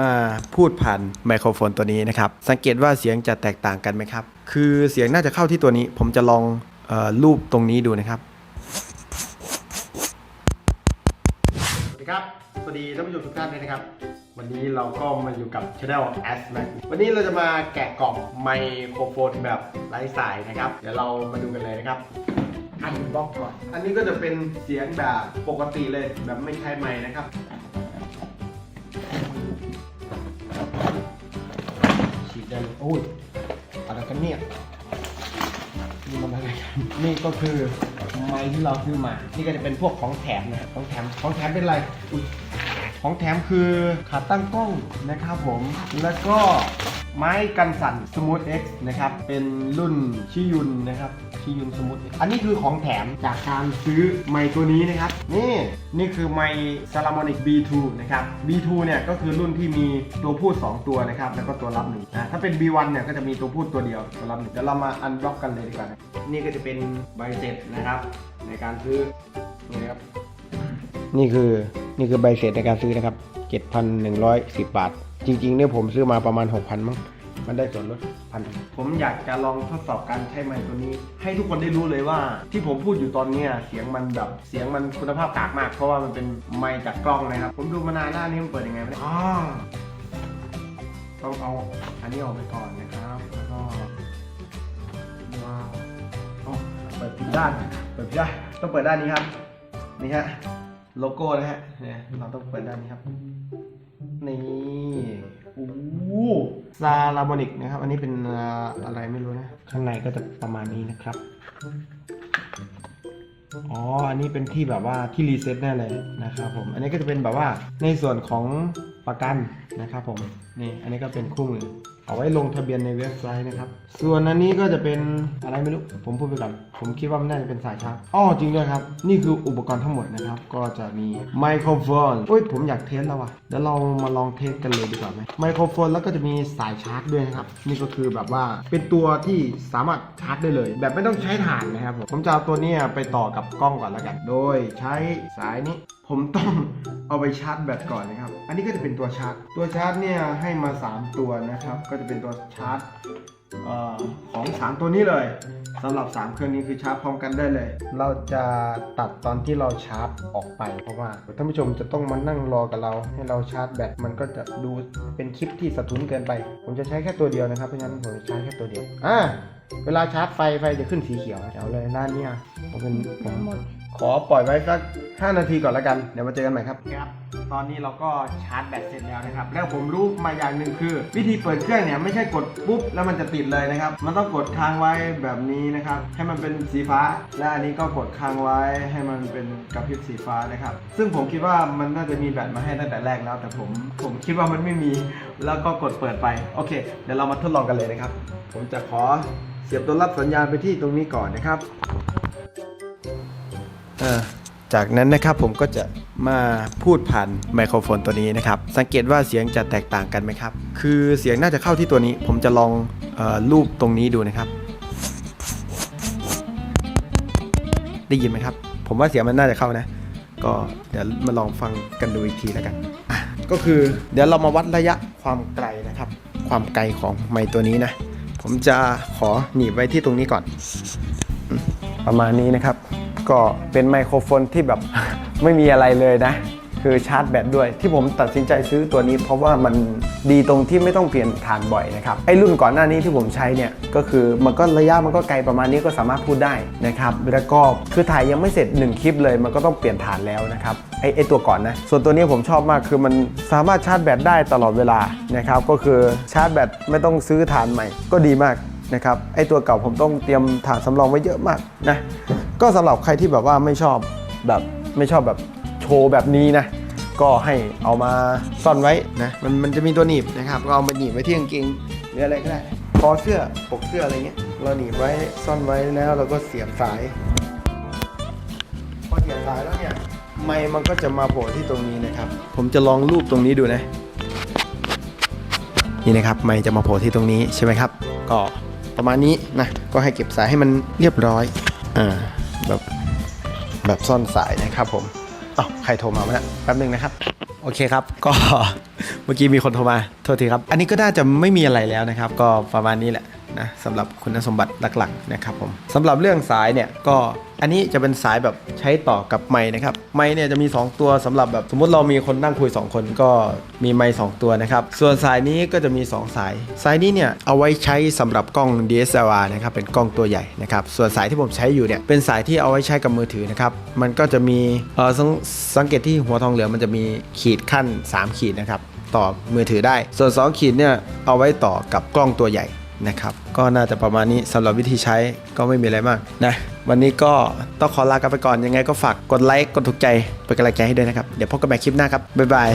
มาพูดผ่านไมโครโฟนตัวนี้นะครับ สังเกตว่าเสียงจะแตกต่างกันไหมครับ คือเสียงน่าจะเข้าที่ตัวนี้ ผมจะลองเออรูปตรงนี้ดูนะครับ สวัสดีครับ สวัสดีท่านผู้ชมทุกท่านด้วยนะครับ วันนี้เราก็มาอยู่กับ Channel S Max วันนี้เราจะมาแกะกล่องไมโครโฟนแบบไร้สายนะครับ เดี๋ยวเรามาดูกันเลยนะครับอันบล็อกก่อน อันนี้ก็จะเป็นเสียงแบบปกติเลยแบบไม่ใช้ไมค์นะครับ เดได้เลยโอ้ยอะไรกันเนี่ยนี่มันอะไรกันนี่ก็คือไม้ที่เราซื้อมา นี่ก็จะเป็นพวกของแถมนะของแถมของแถมเป็นอะไรอุ๊ยของแถมคือขาตั้งกล้องนะครับผม แล้วก็ ไม้กันสั่น Smooth X นะครับ เป็นรุ่นชิยุนนะครับชิยุน Smooth X อันนี้คือของแถมจากการซื้อไม้ตัวนี้นะครับ นี่นี่คือไม้ Salamonic B2 นะครับ B2 เนี่ยก็คือรุ่นที่มีตัวพูด 2 ตัวนะครับ แล้วก็ตัวรับหนึ่งนะถ้าเป็น B1 เนี่ยก็จะมีตัวพูดตัวเดียวตัวรับหนึ่งเดี๋ยวเรามาอันบล็อกกันเลยดีกว่านะนี่ก็จะเป็นใบเสร็จนะครับ ในการซื้อนี่ครับนี่คือนี่คือใบเสร็จในการซื้อนะครับ 7,110 บาท จริงๆเนี่ยผมซื้อมาประมาณ 6,000มั้งมันได้ส่วนลดพันผมอยากจะลองทดสอบการใช้ไมค์ตัวนี้ ให้ทุกคนได้รู้เลยว่า ที่ผมพูดอยู่ตอนเนี้ยเสียงมันแบบเสียงมันคุณภาพกากมาก เพราะว่ามันเป็นไมค์จากกล้องนะครับ ผมดูมานานหน้านี้มันเปิดยังไงไม่ได้อ๋อต้องเอาอันนี้ออกไปก่อนนะครับ แล้วก็ว้าวอ๋อเปิดผิดด้านเปิดผิดด้านต้องเปิดด้านนี้ครับนี่ฮะโลโก้นะฮะเนี่ยเราต้องเปิดด้านนี้ครับ นี่โอ้ซาลาโมนิกนะครับ อันนี้เป็นอ่าอะไรไม่รู้นะ ข้างในก็จะประมาณนี้นะครับ อ๋อ อันนี้เป็นที่แบบว่าที่รีเซ็ตแน่เลยนะครับผม อันนี้ก็จะเป็นแบบว่าในส่วนของประกันนะครับผม นี่ อันนี้ก็เป็นคู่มือ เอาไว้ลงทะเบียนในเว็บไซต์นะครับ ส่วนอันนี้ก็จะเป็นอะไรไม่รู้ ผมพูดไปก่อน ผมคิดว่ามันน่าจะเป็นสายชาร์จอ๋อจริงด้วยครับ นี่คืออุปกรณ์ทั้งหมดนะครับ ก็จะมีไมโครโฟนโอ้ยผมอยากเทสแล้วว่ะ เดี๋ยวเรามาลองเทสกันเลยดีกว่าไหมไมโครโฟนแล้วก็จะมีสายชาร์จด้วยนะครับ นี่ก็คือแบบว่าเป็นตัวที่สามารถชาร์จได้เลย แบบไม่ต้องใช้ถ่านนะครับผม ผมจะเอาตัวนี้ไปต่อกับกล้องก่อนแล้วกัน โดยใช้สายนี้ ผมต้องเอาไปชาร์จแบตก่อนนะครับ อันนี้ก็จะเป็นตัวชาร์จ ตัวชาร์จเนี่ยให้มา 3 ตัวนะครับ ก็จะเป็นตัวชาร์จออของ 3 ตัวนี้เลย สำหรับ 3 เครื่องนี้คือชาร์จพร้อมกันได้เลย เราจะตัดตอนที่เราชาร์จออกไป เพราะว่าท่านผู้ชมจะต้องมานั่งรอกับเรา ให้เราชาร์จแบตมันก็จะดูเป็นคลิปที่สะทุนเกินไป ผมจะใช้แค่ตัวเดียวนะครับเพราะฉะนั้นผมจะใช้แค่ตัวเดียวอ่าเวลาชาร์จไฟไฟจะขึ้นสีเขียวแถวเลยด้านเนี้ยผมเป็นผมหมดขอปล่อยไว้สัก5นาทีก่อนแล้วกันเดี๋ยวมาเจอกันใหม่ครับครับ ตอนนี้เราก็ชาร์จแบตเสร็จแล้วนะครับ แล้วผมรู้มาอย่างหนึ่งคือ วิธีเปิดเครื่องเนี่ยไม่ใช่กดปุ๊บแล้วมันจะติดเลยนะครับ มันต้องกดค้างไว้แบบนี้นะครับ ให้มันเป็นสีฟ้า และอันนี้ก็กดค้างไว้ให้มันเป็นกระพริบสีฟ้านะครับ ซึ่งผมคิดว่ามันน่าจะมีแบตมาให้ตั้งแต่แรกแล้ว แต่ผมผมคิดว่ามันไม่มี แล้วก็กดเปิดไป โอเค เดี๋ยวเรามาทดลองกันเลยนะครับ ผมจะขอเสียบตัวรับสัญญาณไปที่ตรงนี้ก่อนนะครับ เอ่า จากนั้นนะครับผมก็จะมาพูดผ่านไมโครโฟนตัวนี้นะครับ สังเกตว่าเสียงจะแตกต่างกันไหมครับ คือเสียงน่าจะเข้าที่ตัวนี้ ผมจะลองออรูปตรงนี้ดูนะครับ ได้ยินไหมครับ ผมว่าเสียงมันน่าจะเข้านะ ก็เดี๋ยวมาลองฟังกันดูอีกทีแล้วกัน ก็คือเดี๋ยวเรามาวัดระยะความไกลนะครับ ความไกลของไมค์ตัวนี้นะ ผมจะขอหนีบไว้ที่ตรงนี้ก่อน ประมาณนี้นะครับ ก็เป็นไมโครโฟนที่แบบ ไม่มีอะไรเลยนะ คือชาร์จแบตด้วย ที่ผมตัดสินใจซื้อตัวนี้ เพราะว่ามันดีตรงที่ไม่ต้องเปลี่ยนฐานบ่อยนะครับไอ้รุ่นก่อนหน้านี้ที่ผมใช้เนี่ยก็คือมันก็ระยะมันก็ไกลประมาณนี้ก็สามารถพูดได้นะครับแล้วก็คือถ่ายยังไม่เสร็จ 1 คลิปเลย มันก็ต้องเปลี่ยนฐานแล้วนะครับไอ้ไอ้ตัวก่อนนะส่วนตัวนี้ผมชอบมากคือมันสามารถชาร์จแบตได้ตลอดเวลานะครับก็คือชาร์จแบตไม่ต้องซื้อฐานใหม่ ก็ดีมากนะครับไอตัวเก่าผมต้องเตรียมฐานสำรองไว้เยอะมากนะ ก็สำหรับใครที่แบบว่าไม่ชอบแบบไม่ชอบแบบโชว์แบบนี้นะ ก็ให้เอามาซ่อนไว้นะมันมันจะมีตัวหนีบนะครับก็เอามาหนีบไว้ที่กางเกงหรืออะไรก็ได้คอเสื้อปกเสื้ออะไรเงี้ยเราหนีบไว้ซ่อนไว้แล้วเราก็เสียบสายพอเสียบสายแล้วเนี่ยไมค์มันก็จะมาโผล่ที่ตรงนี้นะครับ ผมจะลองรูปตรงนี้ดูนะ นี่นะครับไมค์จะมาโผล่ที่ตรงนี้ใช่ไหมครับ ก็ประมาณนี้นะก็ให้เก็บสายให้มันเรียบร้อยอ่า แบบแบบซ่อนสายนะครับผมอ้าวใครโทรมาวะเนะแป๊บหนึงนะครับโอโอเคครับ ก็ เมื่อกี้มีคนโทรมา โทษทีครับ อันนี้ก็น่าจะไม่มีอะไรแล้วนะครับ ก็ประมาณนี้แหละ นะสำหรับคุณสมบัติหลักๆนะครับผมสำหรับเรื่องสายเนี่ยก็อันนี้จะเป็นสายแบบใช้ต่อกับไม้นะครับไม้เนี่ยจะมี 2 ตัวสำหรับแบบสมมติเรามีคนนั่งคุย 2 คนก็มีไม้2ตัวนะครับส่วนสายนี้ก็จะมี 2 สาย สายนี้เนี่ยเอาไว้ใช้สำหรับกล้อง DSLR นะครับเป็นกล้องตัวใหญ่นะครับส่วนสายที่ผมใช้อยู่เนี่ยเป็นสายที่เอาไว้ใช้กับมือถือนะครับมันก็จะมีเออสังสังเกตที่หัวทองเหลืองมันจะมีขีดขั้น 3 ขีดนะครับต่อมือถือได้ ส่วน 2 ขีดเนี่ยเอาไว้ต่อกับกล้องตัวใหญ่ นะครับก็น่าจะประมาณนี้สำหรับวิธีใช้ก็ไม่มีอะไรมากนะวันนี้ก็ต้องขอลากันไปก่อนยังไงก็ฝากกดไลค์กดถูกใจเป็นกำลังใจให้ด้วยนะครับ เดี๋ยวพบกันใหม่คลิปหน้าครับบ๊ายบาย